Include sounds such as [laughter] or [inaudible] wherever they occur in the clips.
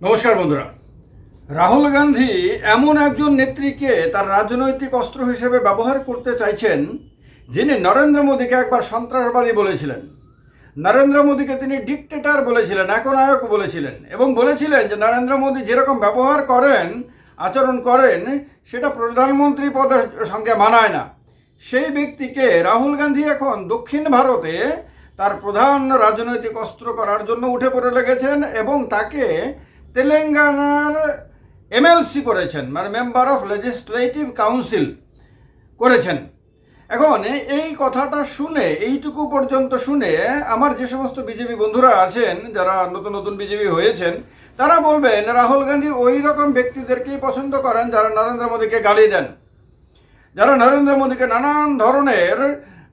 নমস্কার বন্ধুরা। রাহুল গান্ধী এমন একজন নেত্রীকে তার রাজনৈতিক অস্ত্র হিসেবে ব্যবহার করতে চাইছেন, যিনি নরেন্দ্র মোদীকে একবার সন্ত্রাসবাদী বলেছিলেন। নরেন্দ্র মোদীকে তিনি ডিকটেটর বলেছিলেন, একনায়ক বলেছিলেন এবং বলেছিলেন যে নরেন্দ্র মোদী যেরকম ব্যবহার করেন, আচরণ করেন, সেটা প্রধানমন্ত্রী পদের সঙ্গে মানায় না। সেই ব্যক্তিকে রাহুল গান্ধী এখন দক্ষিণ ভারতে তার প্রধান রাজনৈতিক অস্ত্র করার জন্য উঠে পড়ে লেগেছেন এবং তাকে তেলেঙ্গানার এমএলসি করেছেন মানে মেম্বার অফ লেজিসলেটিভ কাউন্সিল করেছেন। এখন এই কথাটা শুনে, এইটুকু পর্যন্ত শুনে আমার যে সমস্ত বিজেপি বন্ধুরা আছেন, যারা নতুন নতুন বিজেপি হয়েছেন, তারা বলবেন, রাহুল গান্ধী ওই রকম ব্যক্তিদেরকেই পছন্দ করেন যারা নরেন্দ্র মোদীকে গালি দেন। যারা নরেন্দ্র মোদীকে নানান ধরনের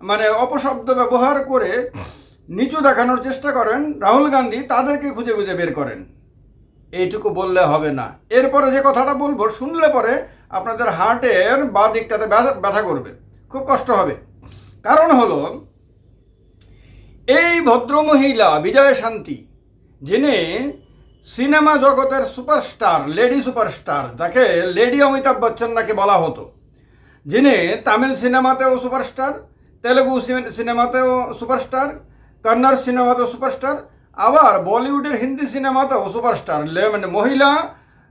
মানে অপশব্দ ব্যবহার করে নিচু দেখানোর চেষ্টা করেন, রাহুল গান্ধী তাদেরকে খুঁজে খুঁজে বের করেন। এইটুকু বললে হবে না। এরপরে যে কথাটা বলব, শুনলে পরে আপনাদের হার্টের বা দিকটাতে ব্যথা- করবে। খুব কষ্ট হবে। কারণ হলো, এই ভদ্রমহিলা বিজয় শান্তি, যিনি সিনেমা জগতের সুপারস্টার, লেডি সুপারস্টার, যাকে লেডি অমিতাভ বচ্চন নাকি বলা হতো, যিনি তামিল সিনেমাতেও সুপারস্টার, তেলেগু সিনে- সিনেমাতেও সুপারস্টার, কন্নড় সিনেমাতেও সুপারস্টার আবার বলিউডের হিন্দি সিনেমাতেও সুপারস্টার মানে মহিলা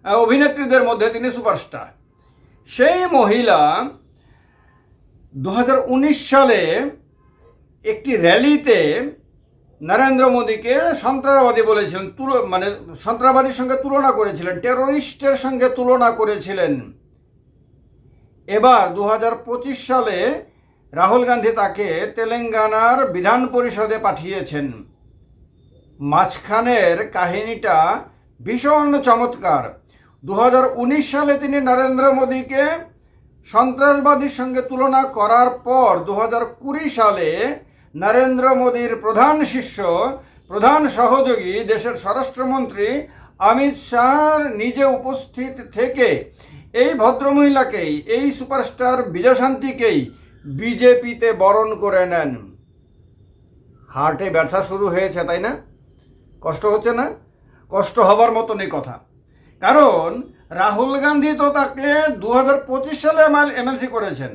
অভিনেত্রীদের মধ্যে তিনি সুপারস্টার। সেই মহিলা দু হাজার উনিশ সালে একটি র্যালিতে নরেন্দ্র মোদীকে সন্ত্রাসবাদী বলেছিলেন মানে সন্ত্রাসবাদীর সঙ্গে তুলনা করেছিলেন, টেরোরিস্টের সঙ্গে তুলনা করেছিলেন। এবার দু হাজার পঁচিশ সালে রাহুল গান্ধী তাকে তেলেঙ্গানার বিধান পরিষদে পাঠিয়েছেন। মাঝখানের কাহিনীটা ভীষণ চমৎকার। দু হাজার উনিশ সালে তিনি নরেন্দ্র মোদীকে সন্ত্রাসবাদীর সঙ্গে তুলনা করার পর দু হাজার কুড়ি সালে নরেন্দ্র মোদীর প্রধান শিষ্য, প্রধান সহযোগী দেশের স্বরাষ্ট্রমন্ত্রী অমিত শাহ নিজে উপস্থিত থেকে এই ভদ্রমহিলাকেই, এই সুপারস্টার বিজয়শান্তিকেই বিজেপিতে বরণ করে নেন। হার্টে ব্যথা শুরু হয়েছে, তাই না? কষ্ট হচ্ছে না? কষ্ট হবার মতনই কথা। কারণ রাহুল গান্ধী তো তাকে দু হাজার পঁচিশ সালে এমএলসি করেছেন।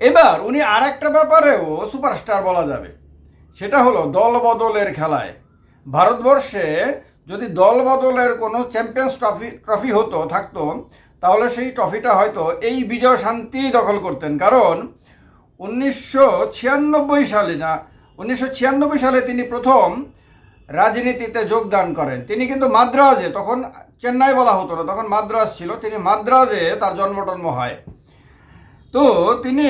এবার উনি আর একটা ব্যাপারেও সুপারস্টার বলা যাবে। সেটা হলো দল বদলের খেলায়। ভারতবর্ষে যদি দল বদলের কোনো চ্যাম্পিয়ন্স ট্রফি ট্রফি হতো, থাকতো, তাহলে সেই ট্রফিটা হয়তো এই বিজয় শান্তি দখল করতেন। কারণ উনিশশো ছিয়ানব্বই সালে না, উনিশশো ছিয়ানব্বই সালে তিনি প্রথম রাজনীতিতে যোগদান করেন। তিনি কিন্তু মাদ্রাজে, তখন চেন্নাই বলা হতো না, তখন মাদ্রাজ ছিল, তিনি মাদ্রাজে তার জন্মটন্ম হয়। তো তিনি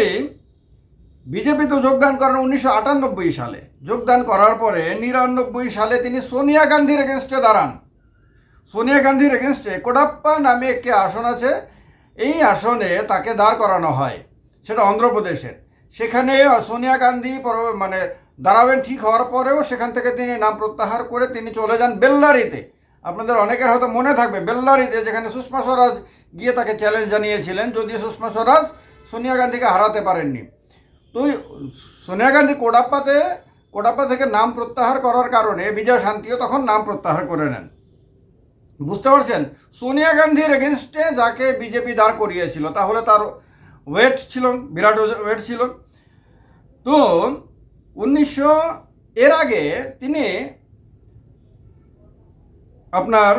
বিজেপিতে যোগদান করেন উনিশশো আটানব্বই সালে। যোগদান করার পরে নিরানব্বই সালে তিনি সোনিয়া গান্ধীর এগেনস্টে দাঁড়ান। সোনিয়া গান্ধীর এগেনস্টে কোডাপ্পা নামে একটি আসন আছে, এই আসনে তাকে দাঁড় করানো হয়, সেটা অন্ধ্রপ্রদেশের। সেখানে সোনিয়া গান্ধী মানে দাঁড়াবেন ঠিক হওয়ার পরেও সেখান থেকে তিনি নাম প্রত্যাহার করে তিনি চলে যান বেল্লারিতে। আপনাদের অনেকের হয়তো মনে থাকবে, বেল্লারিতে যেখানে সুষমা স্বরাজ গিয়ে তাকে চ্যালেঞ্জ জানিয়েছিলেন, যদিও সুষমা স্বরাজ সোনিয়া গান্ধীকে হারাতে পারেননি। তো সোনিয়া গান্ধী কোডাপ্পাতে, কোডাপ্পা থেকে নাম প্রত্যাহার করার কারণে বিজয় শান্তিও তখন নাম প্রত্যাহার করে নেন। বুঝতে পারছেন? সোনিয়া গান্ধীর এগেনস্টে যাকে বিজেপি দাঁড় করিয়েছিল, তাহলে তার ওয়েট ছিল, বিরাট ওয়েট ছিল। তো উনিশশো এর আগে তিনি আপনার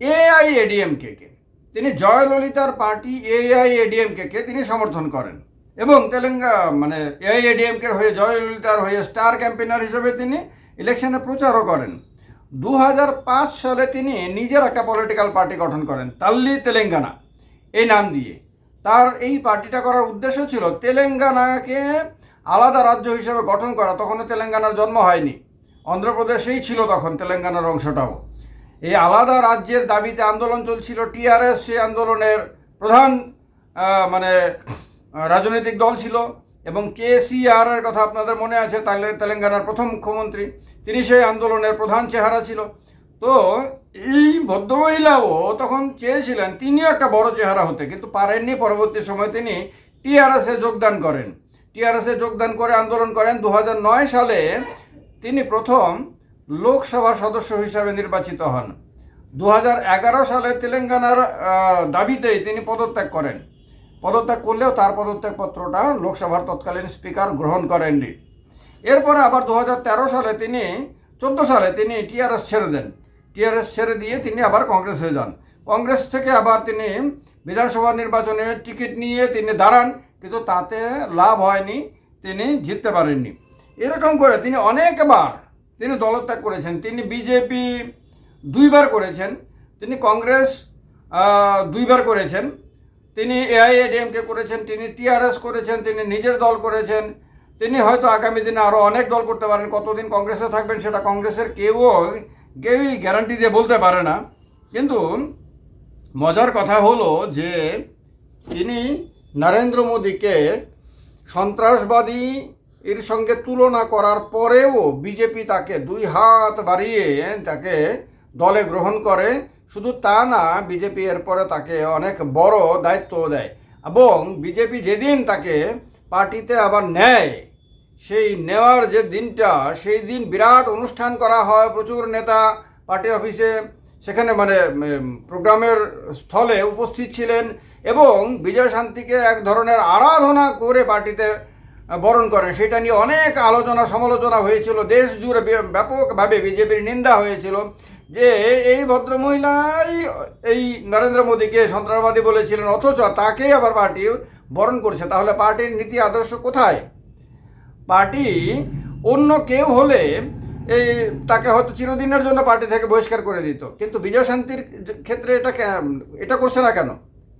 এআইএডিএমকে কে তিনি জয়ললিতার পার্টি এআইএডিএমকে কে তিনি সমর্থন করেন এবং তেলেঙ্গা মানে এআইএডিএমকে হয়ে, জয়ললিতার হয়ে স্টার ক্যাম্পেনার হিসেবে তিনি ইলেকশনে প্রচারও করেন। দু হাজার পাঁচ সালে তিনি নিজের একটা পলিটিক্যাল পার্টি গঠন করেন, তাল্লি তেলেঙ্গানা, এই নাম দিয়ে। তার এই পার্টিটা করার উদ্দেশ্য ছিল তেলেঙ্গানাকে আলাদা রাজ্য হিসেবে গঠন করা, তখনও তেলেঙ্গানার জন্ম হয়নি। অন্ধ্রপ্রদেশেই ছিল তখন তেলেঙ্গানার অংশটাও। এই আলাদা রাজ্যের দাবিতে আন্দোলন চলছিল টিআরএস, সেই আন্দোলনের প্রধান মানে রাজনৈতিক দল ছিল এবং কেসিআর এর কথা আপনাদের মনে আছে, তাহলে তেলেঙ্গানার প্রথম মুখ্যমন্ত্রী, তিনি সেই আন্দোলনের প্রধান চেহারা ছিল। তো এই ভদ্রমহিলাও তখন চেয়েছিলেন, তিনিও একটা বড় চেহারা হতে, কিন্তু পারেননি, পরবর্তী সময় তিনি টিআরএসে যোগদান করেন। টিআরএসে যোগদান করে আন্দোলন করেন। দু হাজার নয় সালে তিনি প্রথম লোকসভার সদস্য হিসাবে নির্বাচিত হন। দু হাজার এগারো সালে তেলেঙ্গানার দাবিতেই তিনি পদত্যাগ করেন। পদত্যাগ করলেও তার পদত্যাগপত্রটা লোকসভার তৎকালীন স্পিকার গ্রহণ করেননি। এরপরে আবার দু হাজার তেরো সালে তিনি, চোদ্দ সালে তিনি টিআরএস ছেড়ে দেন। টিআরএস ছেড়ে দিয়ে তিনি আবার কংগ্রেসে যান। কংগ্রেস থেকে আবার তিনি বিধানসভা নির্বাচনে টিকিট নিয়ে তিনি দাঁড়ান। কিন্তু তাতে লাভ হয়নি, তিনি জিততে পারেননি। এরকম করে তিনি অনেকবার তিনি দলত্যাগ করেছেন। তিনি বিজেপি দুইবার করেছেন, তিনি কংগ্রেস দুইবার করেছেন, তিনি এআইএডিএমকে করেছেন, তিনি টিআরএস করেছেন, তিনি নিজের দল করেছেন, তিনি হয়তো আগামী দিনে আরও অনেক দল করতে পারেন, কতদিন কংগ্রেসে থাকবেন সেটা কংগ্রেসের কেউ কেউই গ্যারান্টি দিয়ে বলতে পারে না। কিন্তু মজার কথা হলো যে তিনি নরেন্দ্র মোদীকে সন্ত্রাসবাদী এর সঙ্গে তুলনা করার পরেও বিজেপি তাকে দুই হাত বাড়িয়ে তাকে দলে গ্রহণ করে। শুধু তা না বিজেপি এরপরে তাকে অনেক বড় দায়িত্ব দেয় এবং বিজেপি যেদিন তাকে পার্টিতে আবার নেয়, সেই নেওয়ার যে দিনটা, সেই দিন বিরাট অনুষ্ঠান করা হয় প্রচুর নেতা পার্টি অফিসে। সেখানে মানে প্রোগ্রামের স্থলে উপস্থিত ছিলেন। এবং বিজয় শান্তিকে এক ধরনের আরাধনা করে পার্টিতে বরণ করেন। সেটা নিয়ে অনেক আলোচনা সমালোচনা হয়েছিল। দেশ জুড়ে ব্যাপকভাবে বিজেপির নিন্দা হয়েছিল যে এই ভদ্রমহিলাই, এই নরেন্দ্র মোদীকে সন্ত্রাসবাদী বলেছিলেন, অথচ তাকেই আবার পার্টি বরণ করছে। তাহলে পার্টির নীতি আদর্শ কোথায়? পার্টি অন্য কেউ হলে এই তাকে হয়তো চিরদিনের জন্য পার্টি থেকে বহিষ্কার করে দিত। কিন্তু বিজয় শান্তির ক্ষেত্রে এটা এটা করছে না কেন?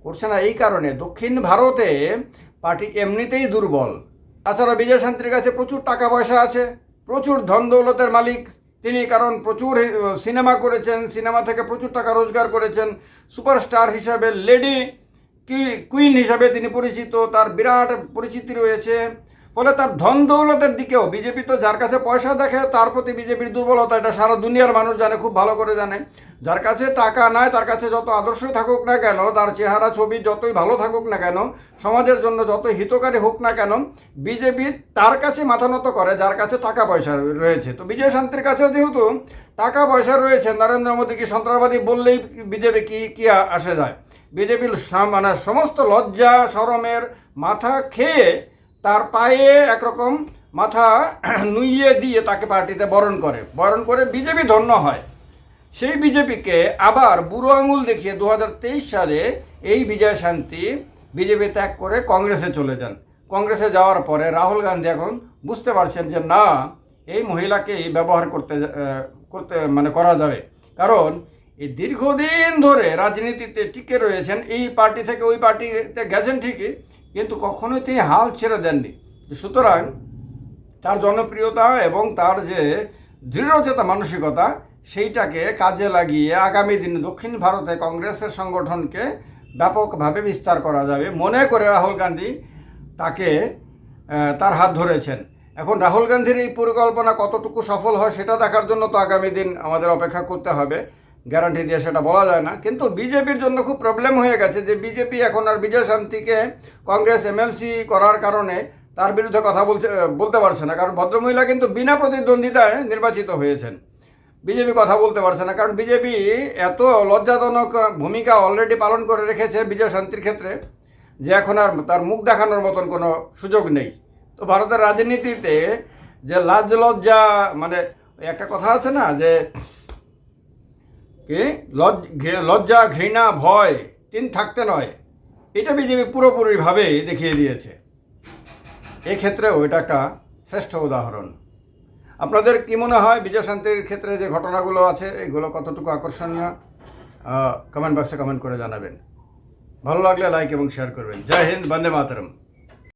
করছে না এই কারণে, দক্ষিণ ভারতে পার্টি এমনিতেই দুর্বল। তাছাড়া বিজয় শান্তির কাছে প্রচুর টাকা পয়সা আছে, প্রচুর ধন দৌলতের মালিক। তিনি কারণ প্রচুর সিনেমা করেছেন, সিনেমা থেকে প্রচুর টাকা রোজগার করেছেন। সুপারস্টার হিসাবে লেডি, কি, কুইন হিসাবে তিনি পরিচিত, তার বিরাট পরিচিতি রয়েছে। ফলে তার ধন দৌলতের দিকেও বিজেপি তো যার কাছে পয়সা দেখে, তার প্রতি বিজেপির দুর্বলতা, এটা সারা দুনিয়ার মানুষ জানে, খুব ভালো করে জানে। যার কাছে টাকা নাই, তার কাছে যত আদর্শ থাকুক না কেন, তার চেহারা, ছবি যতই ভালো থাকুক না কেন, সমাজের জন্য যত হিতকারী হোক না কেন, বিজেপি তার কাছে মাথা নত করে, যার কাছে টাকা পয়সা রয়েছে। তো বিজয় শান্তির কাছেও যেহেতু টাকা পয়সা রয়েছে, নরেন্দ্র মোদী কি সন্ত্রাসবাদী বললেই বিজেপি কি কি আসে যায়? বিজেপির মানে সমস্ত লজ্জা শরমের মাথা খেয়ে তার পায়ে একরকম মাথা [clears throat] নুইয়ে দিয়ে তাকে পার্টিতে বরণ করে। বরণ করে বিজেপি ধন্য হয়। সেই বিজেপিকে আবার বুড়ো আঙুল দেখিয়ে দু হাজার তেইশ সালে এই বিজয় শান্তি বিজেপি ত্যাগ করে কংগ্রেসে চলে যান। কংগ্রেসে যাওয়ার পরে রাহুল গান্ধী এখন বুঝতে পারছেন যে, না, এই মহিলাকেই ব্যবহার করতে করতে মানে করা যাবে। কারণ এই দীর্ঘদিন ধরে রাজনীতিতে টিকে রয়েছেন। এই পার্টি থেকে ওই পার্টিতে গেছেন ঠিকই কিন্তু কখনোই তিনি হাল ছেড়ে দেননি। সুতরাং তার জনপ্রিয়তা এবং তার যে দৃঢ়চেতা মানসিকতা, সেইটাকে কাজে লাগিয়ে আগামী দিনে দক্ষিণ ভারতে কংগ্রেসের সংগঠনকে ব্যাপকভাবে বিস্তার করা যাবে। মনে করে রাহুল গান্ধী তাকে তার হাত ধরেছেন। এখন রাহুল গান্ধীর এই পরিকল্পনা কতটুকু সফল হয় সেটা দেখার জন্য তো আগামী দিন আমাদের অপেক্ষা করতে হবে। গ্যারান্টি দিয়ে সেটা বলা যায় না। কিন্তু বিজেপির জন্য খুব প্রবলেম হয়ে গেছে যে বিজেপি এখন আর বিজয় শান্তিকে কংগ্রেস এমএলসি করার কারণে তার বিরুদ্ধে কথা বলছে বলতে পারছে না। কারণ ভদ্রমহিলা কিন্তু বিনা প্রতিদ্বন্দ্বিতায় নির্বাচিত হয়েছেন। বিজেপি কথা বলতে পারছে না। কারণ বিজেপি এত লজ্জাজনক ভূমিকা অলরেডি পালন করে রেখেছে বিজয় শান্তির ক্ষেত্রে যে এখন আর তার মুখ দেখানোর মতন কোনো সুযোগ নেই। তো ভারতের রাজনীতিতে যে লাজ লজ্জা মানে একটা কথা আছে না যে কি? লজ- লজ্জা, ঘৃণা, ভয়, তিন থাকতে নয়। এটা বিজেপি পুরোপুরিভাবে দেখিয়ে দিয়েছে। এক্ষেত্রেও এটা একটা শ্রেষ্ঠ উদাহরণ। আপনাদের কি মনে হয় বিজয় শান্তির ক্ষেত্রে যে ঘটনাগুলো আছে, এগুলো কতটুকু আকর্ষণীয়? কমেন্ট বক্সে কমেন্ট করে জানাবেন। ভালো লাগলে লাইক এবং শেয়ার করবেন। জয় হিন্দ, বন্দে মাতরম।